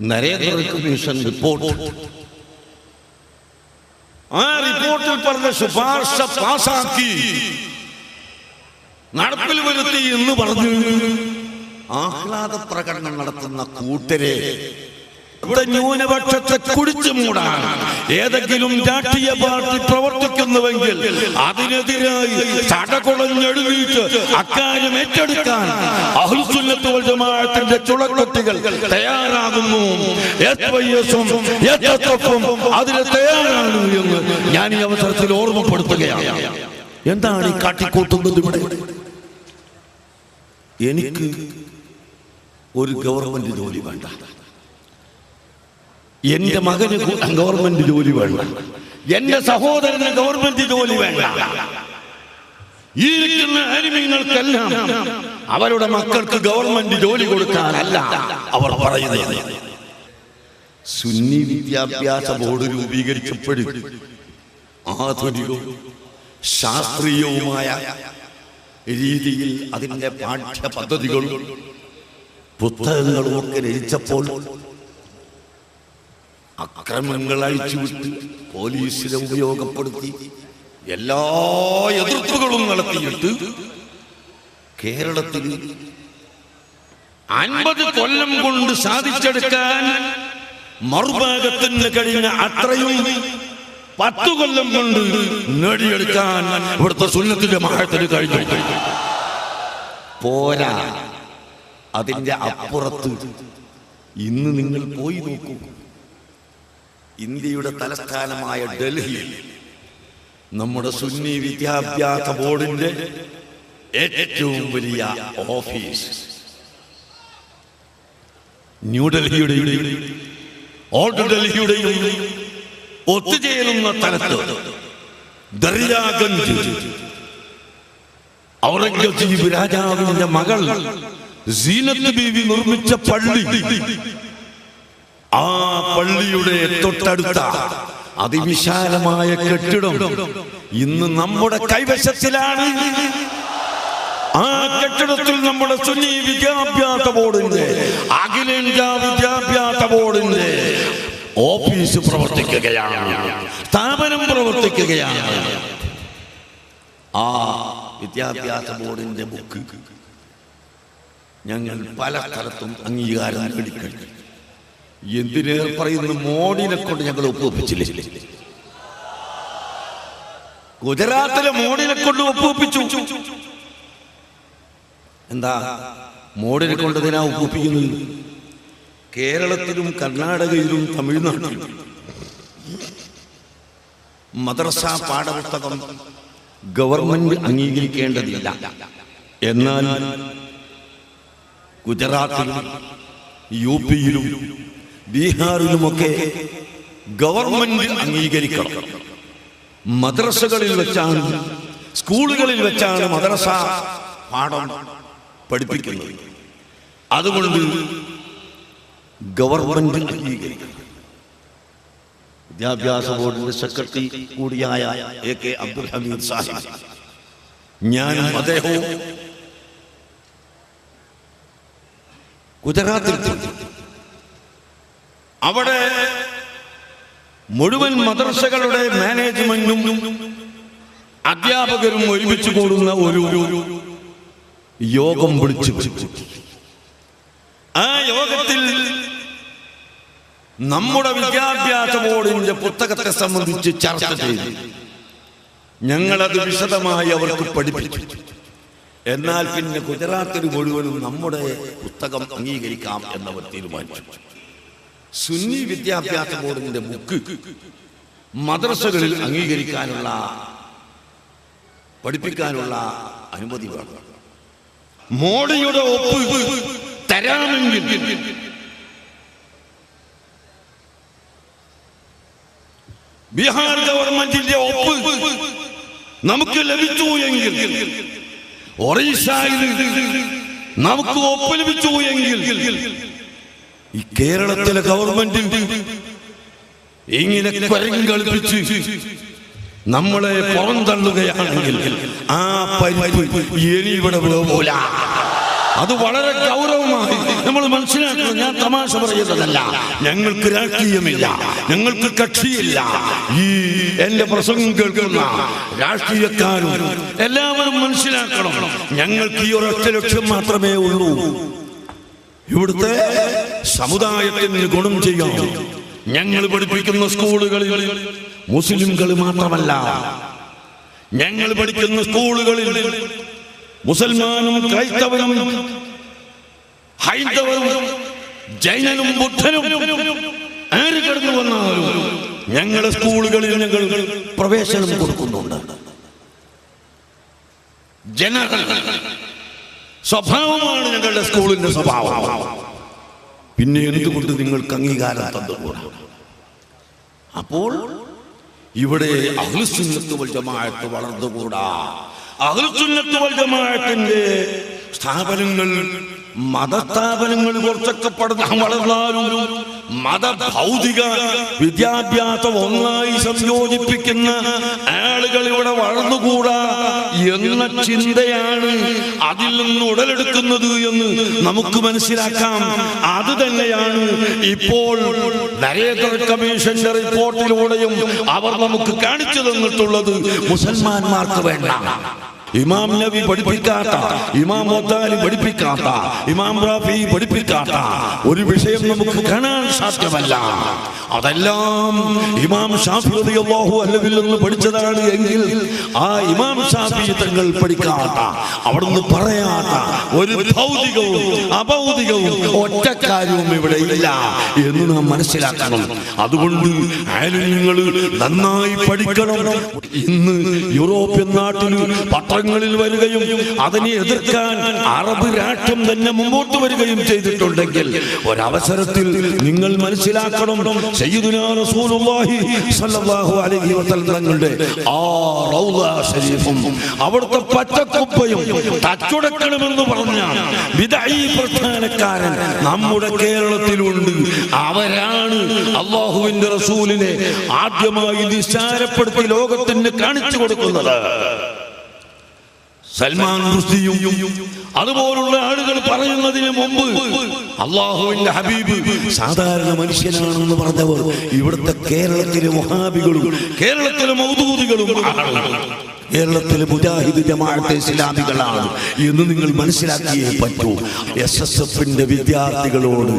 Narendra commission report. ആ റിപ്പോർട്ടിൽ പറഞ്ഞ ശുപാർശ പാസാക്കി. നടപ്പിൽ വരുത്തി എന്ന് പറഞ്ഞു. ആഹ്ലാദ പ്രകടനം നടത്തുന്ന കൂട്ടരെ. ഇവിടെ ന്യൂനപക്ഷത്തെ കുടിച്ചു മൂടാൻ. ഏതെങ്കിലും രാഷ്ട്രീയ പാർട്ടി പ്രവർത്തിക്കുന്നുവെങ്കിൽ അതിനെതിരായി ചടകുളഞ്ഞെഴുതിയിട്ട് അക്കാര്യം ഏറ്റെടുക്കാൻ ജമാഅത്തിന്റെ ചുളക്കൊട്ടികൾ തയ്യാറാകുന്നു. അതിന് തയ്യാറാണ് എന്ന് ഞാൻ ഈ അവസരത്തിൽ ഓർമ്മപ്പെടുത്തുകയാണ്. എന്താണ് ഈ കാട്ടിക്കൂട്ടുന്നത് ഇവിടെ? എനിക്ക് ഒരു ഗവൺമെന്റ് ജോലി വേണ്ട. എന്റെ മകന് ഗവൺമെന്റ് ജോലി വേണ്ട. എന്റെ സഹോദരന് ഗവൺമെന്റ് ജോലി വേണ്ട. ഈ ഇരിക്കുന്ന അനിമങ്ങൾക്കെല്ലാം അവരുടെ മക്കൾക്ക് ഗവൺമെന്റ് ജോലി കൊടുക്കാനല്ല അവർ പറയുന്നത്. സുന്നി വിദ്യാഭ്യാസ ബോർഡ് രൂപീകരിച്ചപ്പോഴും ആധുനികവും ശാസ്ത്രീയവുമായ രീതിയിൽ അതിന്റെ പാഠ്യ പദ്ധതികളും പുസ്തകങ്ങളും ഒക്കെ രചിച്ചപ്പോൾ അക്രമങ്ങൾ അഴിച്ചുവിട്ട് പോലീസിനെ ഉപയോഗപ്പെടുത്തി എല്ലാ എതിർപ്പുകളും നടത്തിയിട്ട് കേരളത്തിൽ അൻപത് കൊല്ലം കൊണ്ട് സാധിച്ചെടുക്കാൻ മറുഭാഗത്തിന് കഴിഞ്ഞ അത്രയും പത്തു കൊല്ലം കൊണ്ട് നേടിയെടുക്കാൻ ഇവിടുത്തെ സുന്നത്തിന്റെ മഹത്തിന് കഴിഞ്ഞു. പോരാ. അതിന്റെ അപ്പുറത്ത് ഇന്ന് നിങ്ങൾ പോയി നോക്കൂ. ഇന്ത്യയുടെ തലസ്ഥാനമായ ഡൽഹിയിൽ നമ്മുടെ സുന്നി വിദ്യാഭ്യാസ ബോർഡിന്റെ ഏറ്റവും വലിയ ഓഫീസ്. ന്യൂഡൽഹിയുടെയും ഓൾഡ് ഡൽഹിയുടെയും ഒത്തുചേരുന്ന സ്ഥലത്ത് ദർയാഗഞ്ച്. ഔറംഗസീബ് രാജാവിന്റെ മകൾ സീനത്ത് ബീവി നിർമ്മിച്ച പള്ളി. ആ പള്ളിയുടെ തൊട്ടടുത്ത അതിവിശാലമായ കെട്ടിടം ഇന്ന് നമ്മുടെ കൈവശത്തിലാണ്. ആ കെട്ടിടത്തിൽ നമ്മുടെ സുന്നി വിദ്യാഭ്യാസ ബോർഡിന്റെ അഖിലേന്ത്യാ വിദ്യാഭ്യാസ ബോർഡിന്റെ ഓഫീസ് പ്രവർത്തിക്കുകയാണ്. സ്ഥാപനം പ്രവർത്തിക്കുകയാണ്. ആ വിദ്യാഭ്യാസ ബോർഡിന്റെ ബുക്ക് ഞങ്ങൾ പല സ്ഥലത്തും അംഗീകാരം നേടിക്കഴിഞ്ഞു. എന്തിനേ പറയുന്നു മോഡിനെ കൊണ്ട് ഞങ്ങൾ ഒപ്പുവെപ്പിച്ചില്ലേ? ഗുജറാത്തിലെ മോഡിനെ കൊണ്ട് ഒപ്പുവെപ്പിച്ചു. എന്താ? മോഡിനെ കൊണ്ട് ഇതിനാ കേരളത്തിലും കർണാടകയിലും തമിഴ്നാട്ടിലും. മദ്രസ പാഠപുസ്തകം ഗവൺമെന്റ് അംഗീകരിക്കേണ്ടതില്ല. എന്നാൽ ഗുജറാത്തിലും യു പിയിലും ബീഹാറിലുമൊക്കെ ഗവൺമെന്റ് അംഗീകരിക്കണം. മദ്രസകളിൽ വെച്ചാണ് സ്കൂളുകളിൽ വെച്ചാണ് മദ്രസ പാഠം പഠിപ്പിക്കുന്നത്. അതുകൊണ്ട് ഗവൺമെന്റ് അംഗീകരിക്കണം. വിദ്യാഭ്യാസ ബോർഡിന്റെ സെക്രട്ടറി കൂടിയായ എ കെ അബ്ദുൽ ഹമീദ് സാഹിബ്. ഞാനും അദ്ദേഹവും ഗുജറാത്തിൽ. അവിടെ മുഴുവൻ മദ്രസകളുടെ മാനേജ്മെന്റും അധ്യാപകരും ഒരുമിച്ച് കൂടുന്ന ഒരു യോഗം വിളിച്ചു. ആ യോഗത്തിൽ നമ്മുടെ വിദ്യാഭ്യാസ ബോർഡിന്റെ പുസ്തകത്തെ സംബന്ധിച്ച് ചർച്ച ചെയ്തു. ഞങ്ങളത് വിശദമായി അവർക്ക് പഠിപ്പിച്ചു. എന്നാൽ പിന്നെ ഗുജറാത്തിൽ മുഴുവനും നമ്മുടെ പുസ്തകം അംഗീകരിക്കാം എന്നവർ തീരുമാനിച്ചു. സുന്നി വിദ്യാഭ്യാസ ബോർഡിന്റെ ബുക്ക് മദ്രസകളിൽ അംഗീകരിക്കാനുള്ള പഠിപ്പിക്കാനുള്ള അനുമതി വേണം. മോഡിയുടെ ഒപ്പ് തരാമെങ്കിൽ ബീഹാർ ഗവൺമെന്റിന്റെ ഒപ്പ് നമുക്ക് ലഭിച്ചു എങ്കിൽ ഒറീസയിൽ നമുക്ക് ഒപ്പ് ലഭിച്ചു എങ്കിൽ ഈ കേരളത്തിലെ ഗവൺമെന്റ് ഇങ്ങനെ കളിപ്പിച്ച് നമ്മളെ പുറന്തള്ളുകയാണെങ്കിൽ ആ പരിപ്പ് ഇനി പോല. അത് വളരെ ഗൗരവമായി നമ്മൾ മനസ്സിലാക്കണം. ഞാൻ തമാശ പറയുന്നതല്ല. ഞങ്ങൾക്ക് രാഷ്ട്രീയമില്ല. ഞങ്ങൾക്ക് കക്ഷിയില്ല. ഈ എന്റെ പ്രസംഗം കേൾക്കുന്ന രാഷ്ട്രീയക്കാരും എല്ലാവരും മനസ്സിലാക്കണം. ഞങ്ങൾക്ക് ഈ ഒരൊറ്റ ലക്ഷ്യം മാത്രമേ ഉള്ളൂ. ഇവിടുത്തെ സമുദായത്തിന് ഗുണം ചെയ്യാം. ഞങ്ങൾ പഠിപ്പിക്കുന്ന സ്കൂളുകളിൽ മുസ്ലിംകൾ മാത്രമല്ല. ഞങ്ങൾ പഠിക്കുന്ന സ്കൂളുകളിൽ മുസൽമാനും ക്രൈസ്തവനും ഹൈന്ദവനും ജൈനനും ബുദ്ധനും ആര് കടന്നു വന്നാലും ഞങ്ങളുടെ സ്കൂളുകളിൽ ഞങ്ങൾ പ്രവേശനം കൊടുക്കുന്നുണ്ട്. ജനറൽ സ്വഭാവമാണ് ഞങ്ങളുടെ സ്കൂളിന്റെ സ്വഭാവം. പിന്നെ എന്തുകൊണ്ട് നിങ്ങൾക്ക് അംഗീകാരം തന്നുകൂടാ അപ്പോൾ ഇവിടെ അഹ്ലുസുന്നത്ത് വൽ ജമാഅത്ത് വളർന്നുകൂടാ. അഹ്ലുസുന്നത്ത് വൽ ജമാഅത്തിന്റെ സ്ഥാപനങ്ങൾ മതസ്ഥാപനങ്ങൾ കുറച്ചൊക്കെ പടുത്ത വളർന്നാലും മത ഭൗതിക വിദ്യാഭ്യാസം ഒന്നായി സംയോജിപ്പിക്കുന്ന ആളുകൾ ഇവിടെ വളർന്നുകൂടാ എന്ന ചിന്തയാണ് അതിൽ നിന്ന് ഉടലെടുക്കുന്നത് എന്ന് നമുക്ക് മനസ്സിലാക്കാം. അത് തന്നെയാണ് ഇപ്പോൾ നരേന്ദ്ര കമ്മീഷന്റെ റിപ്പോർട്ടിലൂടെയും അവർ നമുക്ക് കാണിച്ചു തന്നിട്ടുള്ളത്. മുസൽമാന്മാർക്ക് വേണ്ട. ഇമാം നബി പഠിപ്പിക്കാത്ത ഇമാം മൊത്താലി പഠിപ്പിക്കാത്ത ഇമാം റാഫി പഠിപ്പിക്കാത്ത ഒരു വിഷയം നമുക്ക് കാണാൻ സാധ്യമല്ല. അതെല്ലാം ഇമാം ഷാഫി റളിയല്ലാഹു അൻഹുവിൽ നിന്ന് പഠിച്ചതാണ് എങ്കിൽ ആ ഇമാം ഷാഫി തങ്ങൾ പഠിക്കാത്ത അവിടുന്ന് പറയാത്ത ഒരു ഭൗതികവും അഭൗതികവും ഒറ്റക്കാര്യവും ഇവിടെ ഇല്ല എന്ന് നാം മനസ്സിലാക്കണം. അതുകൊണ്ട് നിങ്ങൾ നന്നായി പഠിക്കണം. ഇന്ന് യൂറോപ്യൻ നാട്ടിൽ പത്രങ്ങളിൽ വരികയും അതിനെ എതിർക്കാൻ അറബ് രാഷ്ട്രം തന്നെ മുമ്പോട്ട് വരികയും ചെയ്തിട്ടുണ്ടെങ്കിൽ ഒരവസരത്തിൽ നിങ്ങൾ മനസ്സിലാക്കണം. തങ്ങളുടെ ആ ശരീഫും അവിടുത്തെ പച്ചക്കുപ്പയും തച്ചുടക്കണമെന്ന് പറഞ്ഞ പ്രസ്ഥാനക്കാരൻ നമ്മുടെ കേരളത്തിലുണ്ട്. അവരാണ് അള്ളാഹുവിന്റെ റസൂലിനെ ആദ്യമായി നിസ്സാരപ്പെടുത്തി ലോകത്തിന് കാണിച്ചു കൊടുക്കുന്നത്. സൽമാൻ റുഷ്ദിയും അതുപോലുള്ള ആളുകൾ പറയുന്നതിന് മുമ്പ് അള്ളാഹുവിന്റെ ഹബീബ് സാധാരണ മനുഷ്യനാണെന്ന് പറഞ്ഞവർ ഇവിടുത്തെ കേരളത്തിലെ മഹാബികളും കേരളത്തിലെ മൗദൂദികളും. കേരളത്തിലെ മുജാഹിദ് ജമാഅത്തെ ഇസ്ലാമികളാണ് എന്ന് നിങ്ങൾ മനസ്സിലാക്കിയേ പറ്റൂ എസ് എസ് എഫിന്റെ വിദ്യാർത്ഥികളോട്